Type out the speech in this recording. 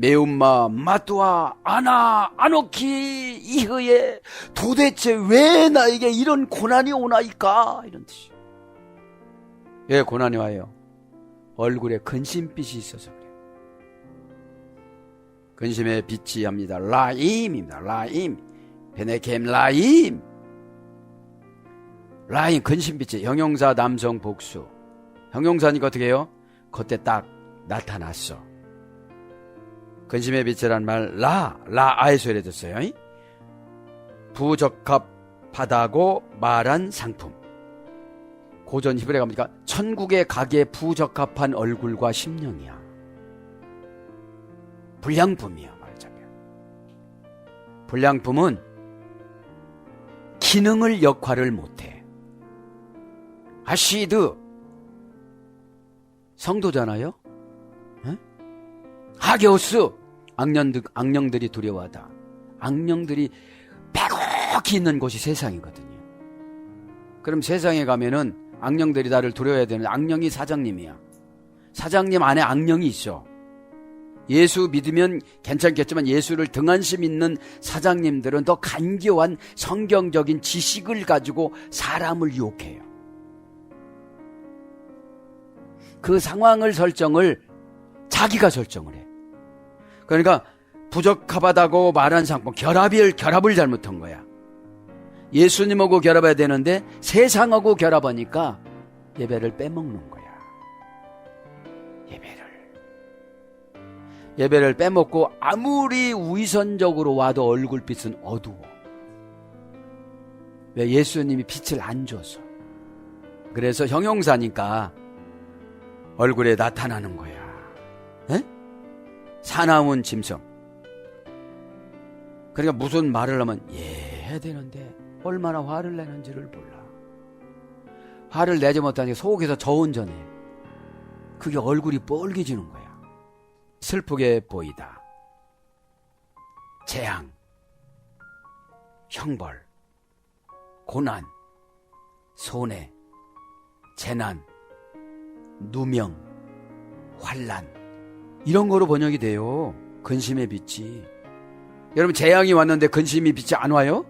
매운마 마뚜아 아나 아노키 이흐에 도대체 왜 나에게 이런 고난이 오나이까 이런 뜻이에요. 왜 고난이 와요? 얼굴에 근심빛이 있어서 그래요. 근심의 빛이 합니다. 라임입니다. 라임. 베네켐 라임. 라임 근심빛이 형용사 남성 복수. 형용사니까 어떻게 해요? 그때 딱 나타났어. 근심의 빛이란 말, 라, 라아에서 이래졌어요. 부적합하다고 말한 상품. 고전 히브리가 뭡니까? 천국에 가기에 부적합한 얼굴과 심령이야. 불량품이야, 말하자면. 불량품은 기능을 역할을 못해. 아시드, 성도잖아요? 에? 하게오스, 악년들, 악령들이 두려워하다. 악령들이 빼곡히 있는 곳이 세상이거든요. 그럼 세상에 가면은 악령들이 나를 두려워해야 되는데 악령이 사장님이야. 사장님 안에 악령이 있어. 예수 믿으면 괜찮겠지만 예수를 등한시 믿는 사장님들은 더 간교한 성경적인 지식을 가지고 사람을 유혹해요. 그 상황을 설정을 자기가 설정을 해. 그러니까 부적합하다고 말한 상품, 결합을, 결합을 잘못한 거야. 예수님하고 결합해야 되는데 세상하고 결합하니까 예배를 빼먹는 거야. 예배를. 예배를 빼먹고 아무리 위선적으로 와도 얼굴빛은 어두워. 왜 예수님이 빛을 안 줘서. 그래서 형용사니까 얼굴에 나타나는 거야. 에? 사나운 짐승. 그러니까 무슨 말을 하면 예 해야 되는데 얼마나 화를 내는지를 몰라. 화를 내지 못하니 속에서 저 운전해. 그게 얼굴이 뻘개지는 거야. 슬프게 보이다. 재앙, 형벌, 고난, 손해, 재난, 누명, 환란 이런 거로 번역이 돼요. 근심의 빛이. 여러분 재앙이 왔는데 근심이 빛이 안 와요?